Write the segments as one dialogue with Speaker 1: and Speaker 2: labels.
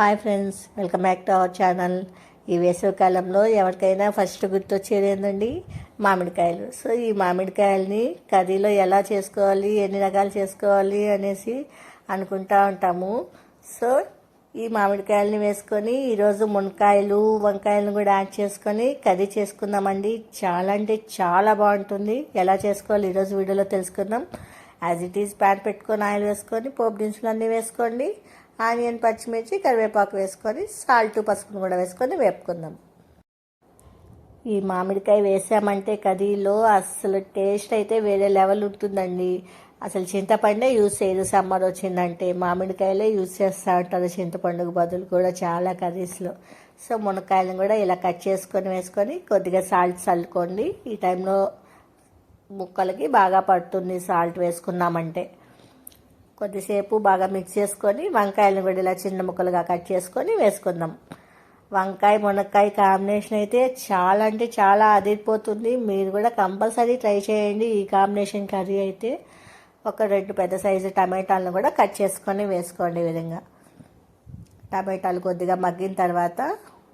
Speaker 1: Hi friends welcome back to our channel. ఈ వేసవికాలంలో ఎవరికైనా ఫస్ట్ గుర్తొచ్చేది ఏంటండి మామిడికాయలు. సో ఈ మామిడికాయలని కర్రీలో ఎలా చేసుకోవాలి ఎన్ని రకాలు చేసుకోవాలి అనేసి అనుకుంటా ఉంటాము. సో ఈ మామిడికాయలని వేసుకొని ఈరోజు మునక్కాయలు వంకాయలను కూడా యాడ్ చేసుకొని కర్రీ చేసుకుందామండి. చాలా అంటే చాలా బాగుంటుంది. ఎలా చేసుకోవాలి ఈరోజు వీడియోలో తెలుసుకుందాం. యాజ్ ఇట్ ఈజ్ ప్యాన్ పెట్టుకొని ఆయిల్ వేసుకొని పోపు దినుసులు అన్నీ వేసుకోండి. ఆనియన్ పచ్చిమిర్చి కరివేపాకు వేసుకొని సాల్ట్ పసుపును కూడా వేసుకొని వేపుకుందాం. ఈ మామిడికాయ వేసామంటే కర్రీలో అసలు టేస్ట్ అయితే వేరే లెవెల్ ఉంటుందండి. అసలు చింతపండే యూజ్ చేయదు. సమ్మర్ వచ్చిందంటే మామిడికాయలే యూజ్ చేస్తూ ఉంటారు. చింతపండుకు బదులు కూడా చాలా కర్రీస్లో. సో మునక్కాయలను కూడా ఇలా కట్ చేసుకొని వేసుకొని కొద్దిగా సాల్ట్ చల్లుకోండి. ఈ టైంలో ముక్కలకి బాగా పడుతుంది సాల్ట్ వేసుకున్నామంటే కొద్దిసేపు బాగా మిక్స్ చేసుకొని వంకాయలను కూడా ఇలా చిన్న ముక్కలుగా కట్ చేసుకొని వేసుకుందాం. వంకాయ మునక్కాయ కాంబినేషన్ అయితే చాలా అంటే చాలా అదిరిపోతుంది. మీరు కూడా కంపల్సరీ ట్రై చేయండి ఈ కాంబినేషన్ కర్రీ అయితే. ఒక రెండు పెద్ద సైజు టమాటాలను కూడా కట్ చేసుకొని వేసుకోండి ఈ విధంగా. టమాటాలు కొద్దిగా మగ్గిన తర్వాత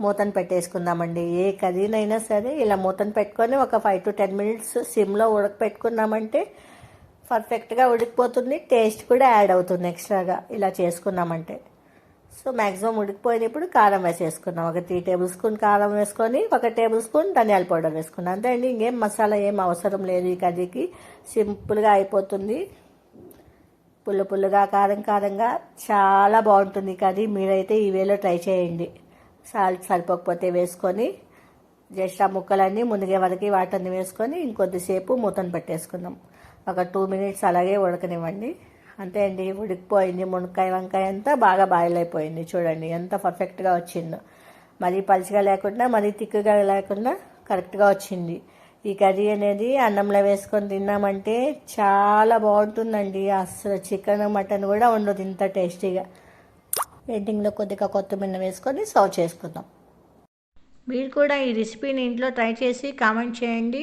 Speaker 1: మూతను పెట్టేసుకుందామండి. ఏ కర్రీనైనా సరే ఇలా మూతను పెట్టుకొని ఒక ఫైవ్ టు టెన్ మినిట్స్ సిమ్లో ఉడకపెట్టుకున్నామంటే పర్ఫెక్ట్గా ఉడికిపోతుంది. టేస్ట్ కూడా యాడ్ అవుతుంది ఎక్స్ట్రాగా ఇలా చేసుకున్నామంటే. సో మ్యాక్సిమం ఉడికిపోయినప్పుడు కారం వేసేసుకున్నాం. ఒక త్రీ టేబుల్ స్పూన్ కారం వేసుకొని ఒక టేబుల్ స్పూన్ ధనియాల పౌడర్ వేసుకున్నాం. అంతే అండి ఇంకేం మసాలా ఏం అవసరం లేదు ఈ కర్రీకి. సింపుల్గా అయిపోతుంది. పుల్ల పుల్లగా కారం కారంగా చాలా బాగుంటుంది కర్రీ. మీరైతే ఈ వేలో ట్రై చేయండి. సాల్ట్ సరిపోకపోతే వేసుకొని జస్ట్ ఆ ముక్కలన్నీ మునిగే వరకు వాటన్ని వేసుకొని ఇంకొద్దిసేపు మూతను పెట్టేసుకుందాం. ఒక టూ మినిట్స్ అలాగే ఉడకనివ్వండి. అంతే అండి ఉడికిపోయింది. మునక్కాయ వంకాయ అంతా బాగా బాయిల్ అయిపోయింది. చూడండి ఎంత పర్ఫెక్ట్గా వచ్చిందో. మరీ పలుచగా లేకుండా మరీ తిక్కుగా లేకుండా కరెక్ట్గా వచ్చింది. ఈ కర్రీ అనేది అన్నంలో వేసుకొని తిన్నామంటే చాలా బాగుంటుందండి. అసలు చికెన్ మటన్ కూడా ఉండదు ఇంత టేస్టీగా. ఎండింగ్లో కొద్దిగా కొత్తిమీర వేసుకొని సర్వ్ చేసుకుందాం. మీరు కూడా ఈ రెసిపీని ఇంట్లో ట్రై చేసి కామెంట్ చేయండి.